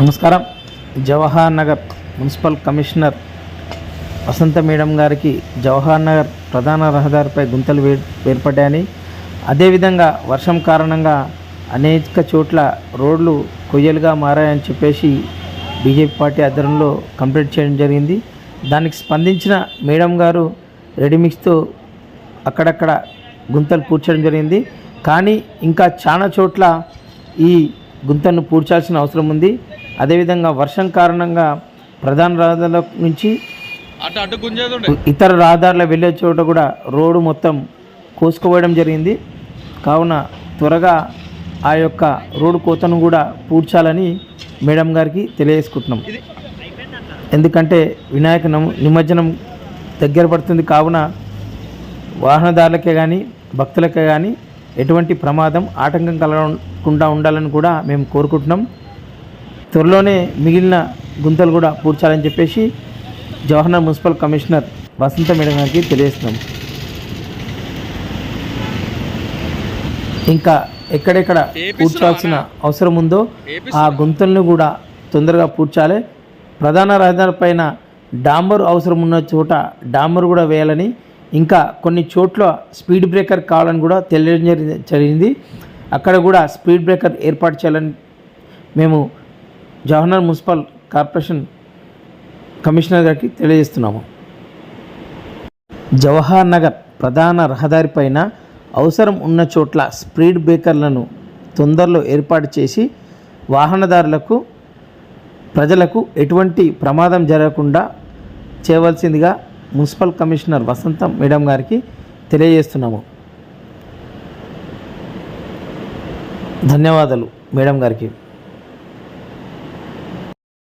నమస్కారం. Jawahar Nagar municipal commissioner Vasantha madam గారికి జవహర్ నగర్ ప్రధాన రహదారిపై గుంతలు ఏర్పడ్డాయని అదేవిధంగా వర్షం కారణంగా అనేక చోట్ల రోడ్లు కొయ్యలుగా మారాయని చెప్పేసి బీజేపీ పార్టీ ఆధ్వర్యంలో కంప్లైంట్ చేయడం జరిగింది. దానికి స్పందించిన మేడం గారు రెడీమిక్స్తో అక్కడక్కడ గుంతలు పూడ్చడం జరిగింది. కానీ ఇంకా చాలా చోట్ల ఈ గుంతను పూడ్చాల్సిన అవసరం ఉంది. అదేవిధంగా వర్షం కారణంగా ప్రధాన రహదారుల నుంచి ఇతర రహదారుల వెళ్ళే చోట కూడా రోడ్డు మొత్తం కోసుకుపోవడం జరిగింది. కావున త్వరగా ఆ యొక్క రోడ్డు కోతను కూడా పూడ్చాలని మేడం గారికి తెలియజేసుకుంటున్నాం. ఎందుకంటే వినాయక నమ- నిమజ్జనం దగ్గర పడుతుంది. కావున వాహనదారులకే కానీ భక్తులకే కానీ ఎటువంటి ప్రమాదం ఆటంకం కలగకుండా ఉండాలని కూడా మేము కోరుకుంటున్నాం. త్వరలోనే మిగిలిన గుంతలు కూడా పూడ్చాలని చెప్పేసి Jawaharlal municipal commissioner Vasantha madam గారికి తెలియజేస్తున్నాం. ఇంకా ఎక్కడెక్కడ పూడ్చాల్సిన అవసరం ఉందో ఆ గుంతలను కూడా తొందరగా పూడ్చాలి. ప్రధాన రహదారి పైన డాంబర్ అవసరం ఉన్న చోట డాంబర్ కూడా వేయాలని ఇంకా కొన్ని చోట్ల స్పీడ్ బ్రేకర్ కావాలని కూడా తెలియడం జరి- జరిగింది. అక్కడ కూడా స్పీడ్ బ్రేకర్ ఏర్పాటు చేయాలని మేము జవహర్లాల్ మున్సిపల్ కార్పొరేషన్ కమిషనర్ గారికి తెలియజేస్తున్నాము. జవహర్ నగర్ ప్రధాన రహదారి పైన అవసరం ఉన్న చోట్ల స్పీడ్ బ్రేకర్లను తొందరలో ఏర్పాటు చేసి వాహనదారులకు ప్రజలకు ఎటువంటి ప్రమాదం జరగకుండా చేయవలసిందిగా మున్సిపల్ కమిషనర్ వసంతం మేడం గారికి తెలియజేస్తున్నాము. ధన్యవాదాలు మేడం గారికి.